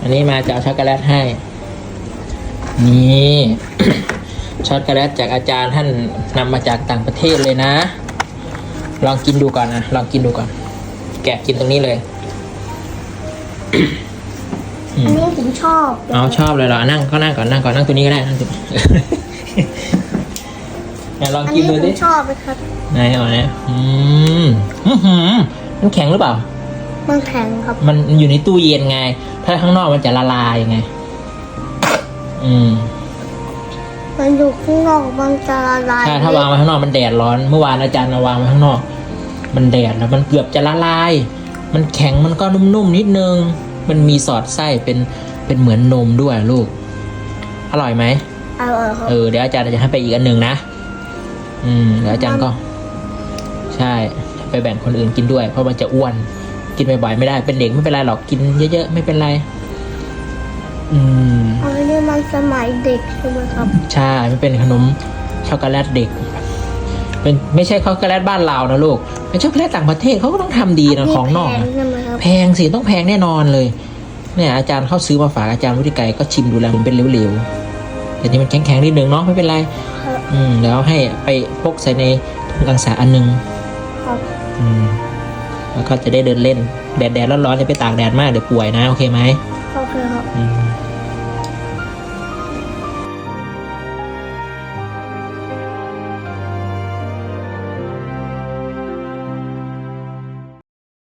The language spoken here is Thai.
อันนี้มาจะเอาช็อกโกแลตให้ นี่ ช็อกโกแลตจากอาจารย์ท่านนำมาจากต่างประเทศเลยนะ ลองกินดูก่อนนะ ลองกินดูก่อน แกะกินตรงนี้เลย อันนี้ผมชอบเอาชอบเลยเหรอ นั่งก็นั่งก่อน นั่งก่อน นั่งตัวนี้ก็ได้ นั่งตัวนี้ ไหนลองอันกินนี้ดูผดิมชอบเลยครับ ไหนเอาเนี่ยอืม อื้อหือมันแข็งหรือเปล่า มันแข็งครับ มันอยู่ในตู้เย็นไง ถ้าข้างนอกมันจะละลายไง อืม มันอยู่ข้างนอกมันจะละลายใช่ถ้าวางไว้ข้างนอกมันแดดร้อน เมื่อวานอาจารย์เอาวางไว้ข้างนอก มันแดดแล้วมันเกือบจะละลาย มันแข็งมันก็นุ่มๆนิดนึง มันมีสอดไส้เป็นเป็นเหมือนนมด้วยลูก อร่อยไหมอร่อยครับ เออเดี๋ยวอาจารย์จะให้ไปอีกอันหนึ่งนะ อืมเดี๋ยวอาจารย์ก็ ใช่ ไปแบ่งคนอื่นกินด้วย เพราะมันจะอ้วน กินบ่อยๆไม่ได้ เป็นเด็กไม่เป็นไรหรอกกินเยอะๆไม่เป็นไร อืมอันนี้มันสมัยเด็กใช่ไหมครับ ใช่ไม่เป็นขนมช็อกโกแลตเด็ก เป็นไม่ใช่ช็อกโกแลตบ้านเรานะลูกเป็นช็อกโกแลตต่างประเทศเขาก็ต้องทำดีนะของนอกแพนะใช่ไหมครับ แพงสิต้องแพงแน่นอนเลย เนี่ยอาจารย์เขาซื้อมาฝากอาจารย์วุฒิไกรก็ชิมดูแล้วมันเป็นเหลวๆแต่นี่มันแข็งๆนิดนึงเนาะไม่เป็นไรครับอืมแล้วให้ไปพกใส่ในถุงกังสาอันหนึงครับ อืมแล้ว ก็จะได้เดินเล่น แดดแดดร้อนๆอย่าไปตากแดดมากเดี๋ยวป่วยนะ โอเคไหม